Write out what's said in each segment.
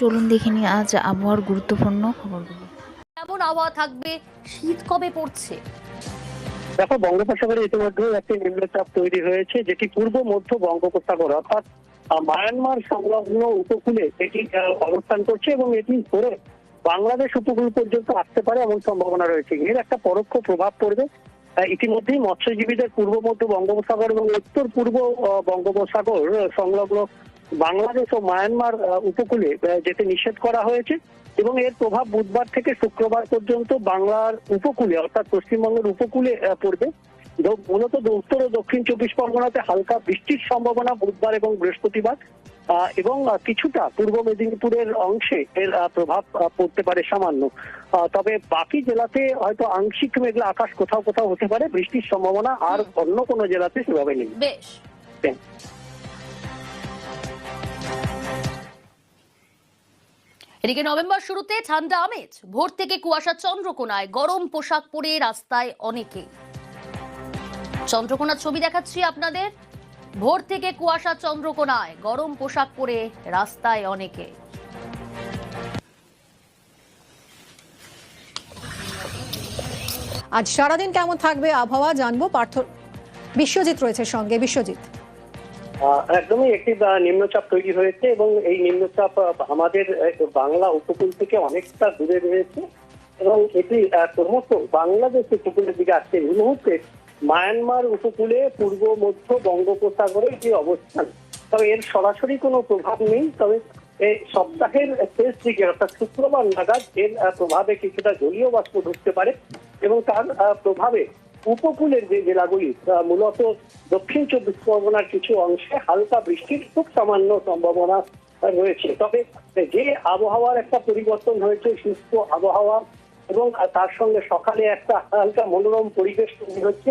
চলুন দেখে নিই আজ আবহাওয়ার গুরুত্বপূর্ণ খবরগুলো। কেমন আবহাওয়া থাকবে? শীত কবে পড়ছে? দেখো বঙ্গোপসাগরে ইতিমধ্যে একটি নিম্নচাপ তৈরি হয়েছে যেটি পূর্ব মধ্য বঙ্গোপসাগর অর্থাৎ মায়ানমার সংলগ্ন উপকূলে এটি অবস্থান করছে এবং এটি ধরে বাংলাদেশ উপকূল পর্যন্ত আসতে পারে এমন সম্ভাবনা রয়েছে। এর একটা পরোক্ষ প্রভাব পড়বে। ইতিমধ্যেই মৎস্যজীবীদের পূর্ব মধ্য বঙ্গোপসাগর এবং উত্তর পূর্ব বঙ্গোপসাগর সংলগ্ন বাংলাদেশ ও মায়ানমার উপকূলে যেতে নিষেধ করা হয়েছে এবং এর প্রভাব বুধবার থেকে শুক্রবার পর্যন্ত বাংলার উপকূলে অর্থাৎ পশ্চিমবঙ্গের উপকূলে পড়বে। মূলত উত্তর ও দক্ষিণ চব্বিশ পরগনাতে হালকা বৃষ্টির সম্ভাবনা বুধবার এবং বৃহস্পতিবার এবং কিছুটা পূর্ব মেদিনীপুরের অংশে এর প্রভাব পড়তে পারে সামান্য। তবে বাকি জেলাতে হয়তো আংশিক মেঘলা আকাশ কোথাও কোথাও হতে পারে। বৃষ্টির সম্ভাবনা আর অন্য কোনো জেলাতে সেভাবে নেই। বেশ। এদিকে নভেম্বর শুরুতে ঠান্ডা আমেজ। ভোর থেকে কুয়াশা চন্দ্রকোনায় গরম পোশাক পরে রাস্তায় অনেকে। চন্দ্রকোনার ছবি দেখাচ্ছি আপনাদের। ভোর থেকে কুয়াশা চন্দ্রকোনায় গরম পোশাক পরে রাস্তায় অনেকে। আজ সারাদিন কেমন থাকবে আবহাওয়া জানব। পার্থ বিশ্বজিৎ রয়েছে সঙ্গে। বিশ্বজিৎ। একদমই একটি নিম্নচাপ তৈরি হয়েছে এবং এই নিম্নচাপ আমাদের বাংলা উপকূল থেকে অনেকটা দূরে রয়েছে এবং এটি ক্রমশ বাংলাদেশ উপকূলের দিকে আসছে। এই মুহূর্তে মায়ানমার উপকূলে পূর্ব, মধ্য বঙ্গোপসাগরে যে অবস্থান। তবে এর সরাসরি কোনো প্রভাব নেই, তবে এই সপ্তাহের শেষ দিকে, অর্থাৎ শুক্রবার নাগাদ, এর প্রভাবে কিছুটা জলীয় বাষ্প ঢুকতে পারে এবং তার প্রভাবে উপকূলের যে জেলাগুলি মূলত দক্ষিণ চব্বিশ পরগনার কিছু অংশে হালকা বৃষ্টির খুব সামান্য সম্ভাবনা রয়েছে। তবে যে আবহাওয়ার একটা পরিবর্তন হয়েছে শুষ্ক আবহাওয়া এবং তার সঙ্গে সকালে একটা হালকা মনোরম পরিবেশ তৈরি হচ্ছে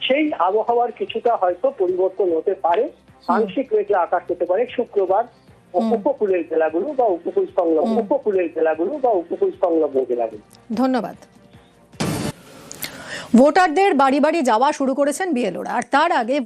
সেই আবহাওয়ার কিছুটা হয়তো পরিবর্তন হতে পারে। আংশিক মেঘলা আকাশ হতে পারে শুক্রবার উপকূলের জেলাগুলো বা উপকূল সংলগ্ন উপকূলের জেলাগুলো বা উপকূল সংলগ্ন জেলাগুলো। ধন্যবাদ। ভোটারদের বাড়ি বাড়ি যাওয়া শুরু করেছেন বিএলওরা। আর তার আগে